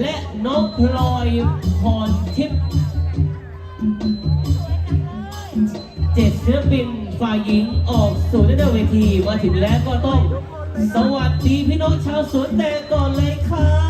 และน้องพลอยพรทิพย์เจ็ดเสื้อปินฝ่ายหญิงออกสู่ด้านเวทีมาถึงแล้วก็ต้อง สวัสดีพี่น้องชาวสวนแตงก่อนเลยค่ะ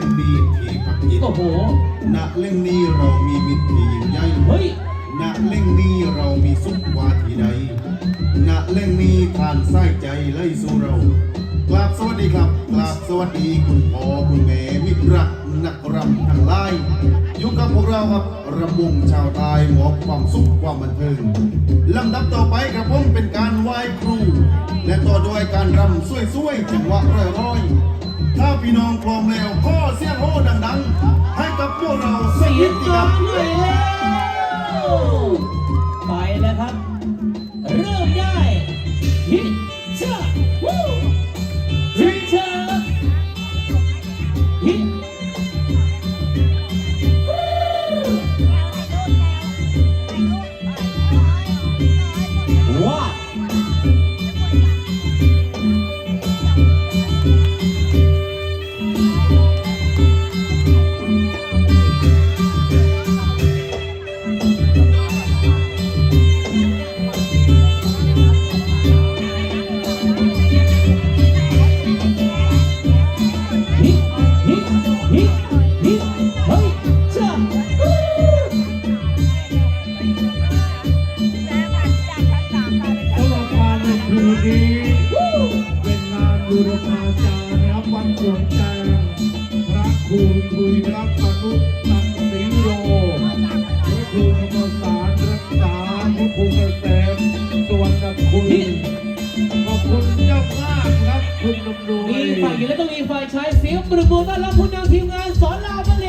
ล่มนี้ที่พักจิตโอ้โหณเล่มนี้เรามีมิตรที่ยิ่งใหญ่เฮ้ยณเล่มนี้เรามีสุขวาที่ใดณเล่มนี้ทานไส้ใจไล่สู่เรากราบสวัสดีครับกราบสวัสดีคุณพ่อคุณแม่มิตรรักนักรำทั้งหลายอยู่กับพวกเราครับระบงชาวใตายมอบความสุขความบันเทิงลำดับต่อไปครับผมเป็นการไหว้ครู และต่อด้วยการรำสวยๆจังหวะร้อยๆ ถ้าพี่น้องพร้อมแล้วขอเสียงโหดังๆ ให้กับพวกเราเสียงทีกลคอรังบหน่อยไปแล้วครับ ครูคุยรับมนุษย์ตันสีโรพระครูธรรมสารรักษาพระครูเกษมสวรรณคุณขอบคุณเจ้ามากครับคุณดำรงมีฝ่ายหญิงและก็มีฝ่ายชายเสียงปรบมือต้อนรับผู้นำทีมงานสอนราม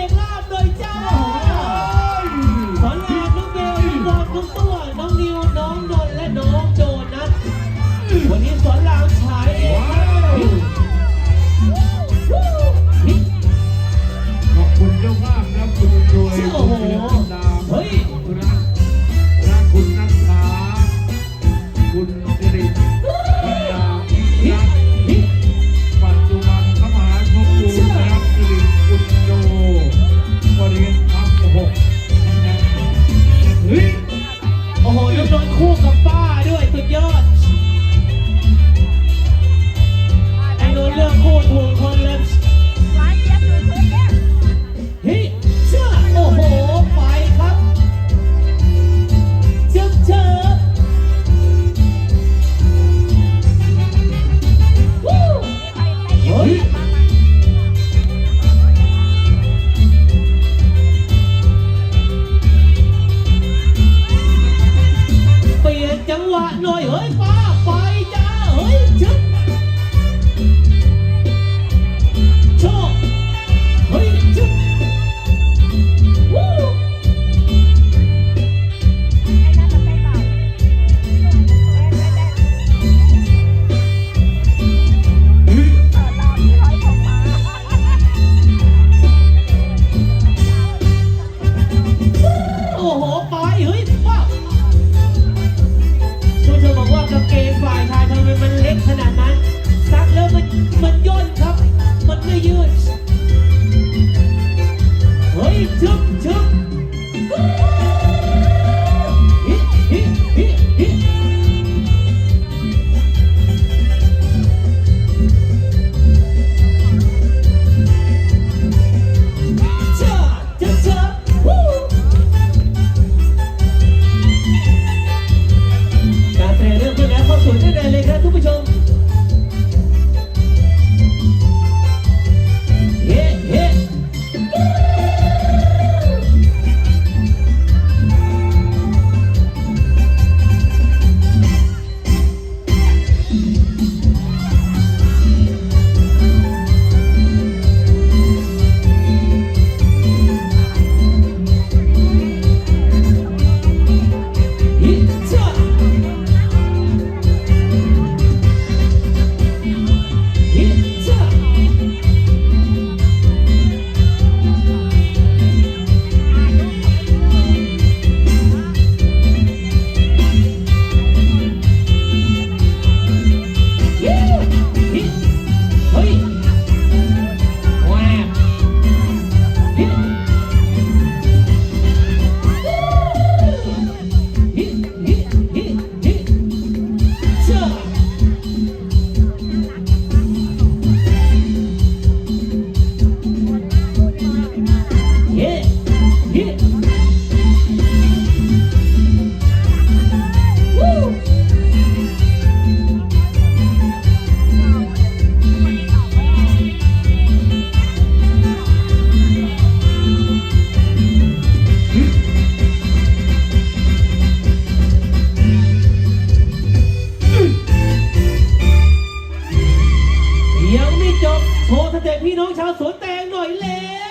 โชว์สเต็ปพี่น้องชาวสวนแตงหน่อยเล้ว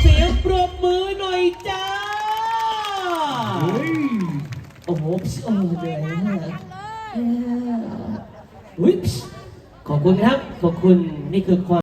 เสียงปรบมือหน่อยจ้า โอ้โหโอ้โหเดือยมากอุ้ยขอบคุณครับ ขอบคุณ นี่คือความ